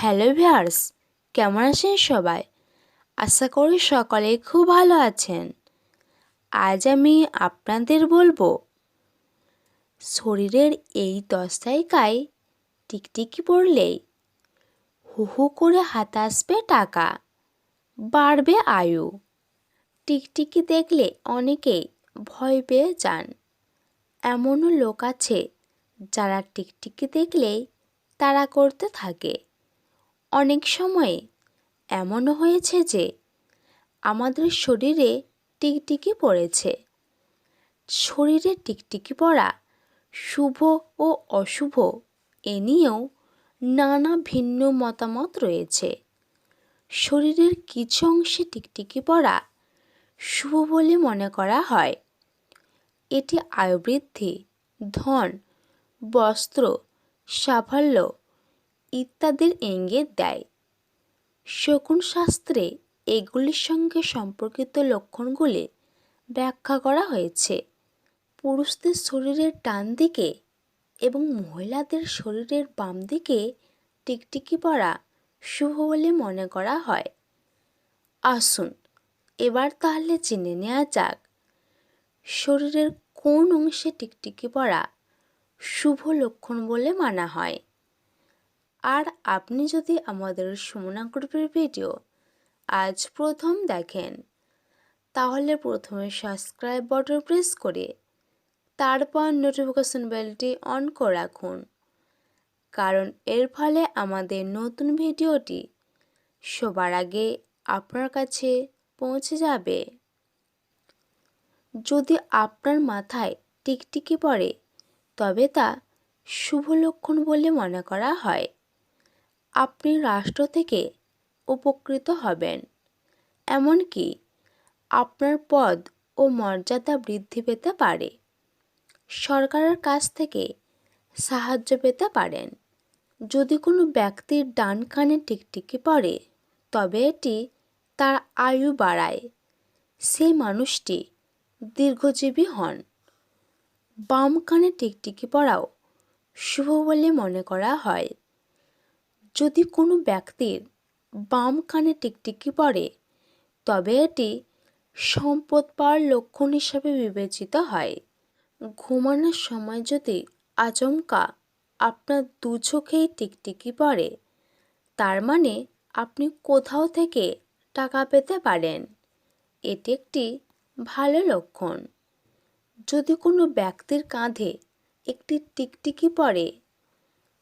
Hello viewers, কেমন আছেন সবাই? আশা করি সকলে খুব ভালো আছেন। আজ আমি আপনাদের বলব, শরীরের এই দশ জায়গায় টিকটিকি পড়লেই হু হু করে হাতে আসবে টাকা, বাড়বে আয়ু। টিকটিকি দেখলে অনেকেই ভয় পেয়ে যান। এমনও লোক আছে যারা টিকটিকি দেখলেই তারা করতে থাকে। অনেক সময়ে এমনও হয়েছে যে আমাদের শরীরে টিকটিকি পড়েছে। শরীরে টিকটিকি পড়া শুভ ও অশুভ এ নিয়েও নানা ভিন্ন মতামত রয়েছে। শরীরের কিছু অংশে টিকটিকি পড়া শুভ বলে মনে করা হয়। এটি আয়ুবৃদ্ধি, ধন, বস্ত্র, সাফল্য ইত্যাদির ইঙ্গিত দেয়। শকুন শাস্ত্রে এগুলির সঙ্গে সম্পর্কিত লক্ষণগুলি ব্যাখ্যা করা হয়েছে। পুরুষদের শরীরের ডান দিকে এবং মহিলাদের শরীরের বাম দিকে টিকটিকি পড়া শুভ বলে মনে করা হয়। আসুন এবার তাহলে জেনে নেওয়া যাক, শরীরের কোন অংশে টিকটিকি পড়া শুভ লক্ষণ বলে মানা হয়। আর আপনি যদি আমাদের সুমনা গ্রুপের ভিডিও আজ প্রথম দেখেন, তাহলে প্রথমে সাবস্ক্রাইব বাটন প্রেস করে তারপর নোটিফিকেশন বেলটি অন করে রাখুন। কারণ এর ফলে আমাদের নতুন ভিডিওটি সবার আগে আপনার কাছে পৌঁছে যাবে। যদি আপনার মাথায় টিকটিকি পড়ে, তবে তা শুভ লক্ষণ বলে মনে করা হয়। আপনি রাষ্ট্র থেকে উপকৃত হবেন। এমনকি আপনার পদ ও মর্যাদা বৃদ্ধি পেতে পারে। সরকারের কাছ থেকে সাহায্য পেতে পারেন। যদি কোনো ব্যক্তির ডান কানে টিকটিকি পড়ে, তবে এটি তার আয়ু বাড়ায়। সেই মানুষটি দীর্ঘজীবী হন। বাম কানে টিকটিকি পড়াও শুভ বলে মনে করা হয়। যদি কোনো ব্যক্তির বাম কানে টিকটিকি পড়ে, তবে এটি সম্পদ পাওয়ার লক্ষণ হিসাবে বিবেচিত হয়। ঘুমানোর সময় যদি আচমকা আপনার দু চোখেই টিকটিকি পড়ে, তার মানে আপনি কোথাও থেকে টাকা পেতে পারেন। এটি একটি ভালো লক্ষণ। যদি কোনো ব্যক্তির কাঁধে একটি টিকটিকি পড়ে,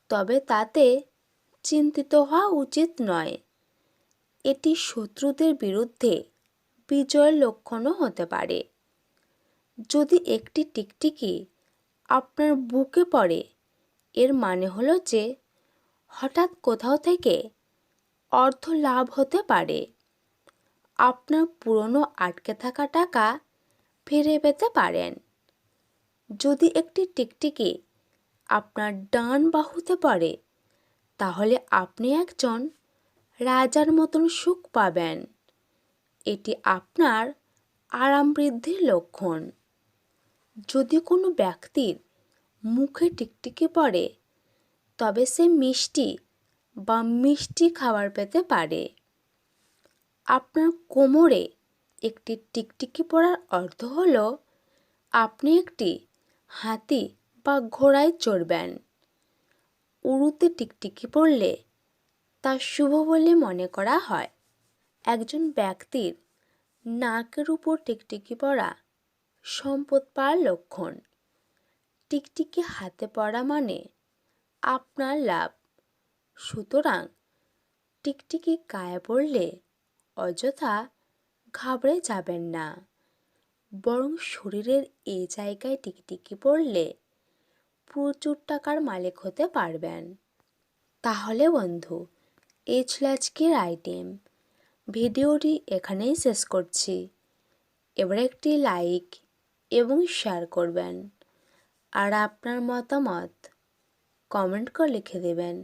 তবে তাতে চিন্তিত হওয়া উচিত নয়। এটি শত্রুদের বিরুদ্ধে বিজয়ের লক্ষণও হতে পারে। যদি একটি টিকটিকি আপনার বুকে পড়ে, এর মানে হলো যে হঠাৎ কোথাও থেকে অর্থ লাভ হতে পারে। আপনার পুরনো আটকে থাকা টাকা ফিরে পেতে পারেন। যদি একটি টিকটিকি আপনার ডান বাহুতে পড়ে তাহলে আপনি একজন রাজার মতন সুখ পাবেন। এটি আপনার আরাম বৃদ্ধির লক্ষণ। যদি কোনো ব্যক্তির মুখে টিকটিকি পড়ে, তবে সে মিষ্টি বা মিষ্টি খাবার পেতে পারে। আপনার কোমরে একটি টিকটিকি পড়ার অর্থ হল, আপনি একটি হাতি বা ঘোড়ায় চড়বেন। উড়ুতে টিকটিকি পড়লে তা শুভ বলে মনে করা হয়। একজন ব্যক্তির নাকের উপর টিকটিকি পড়া সম্পদ পাওয়ার লক্ষণ। টিকটিকি হাতে পড়া মানে আপনার লাভ। সুতরাং টিকটিকি গায়ে পড়লে অযথা ঘাবড়ে যাবেন না। বরং শরীরের এ জায়গায় টিকটিকি পড়লে প্রচুর টাকার মালিক হতে পারবেন। তাহলে বন্ধু এই ছিল আজকের আইটেম। ভিডিওটি এখানেই শেষ করছি। এবার একটি লাইক এবং শেয়ার করবেন। আর আপনার মতামত কমেন্ট করে লিখে দেবেন।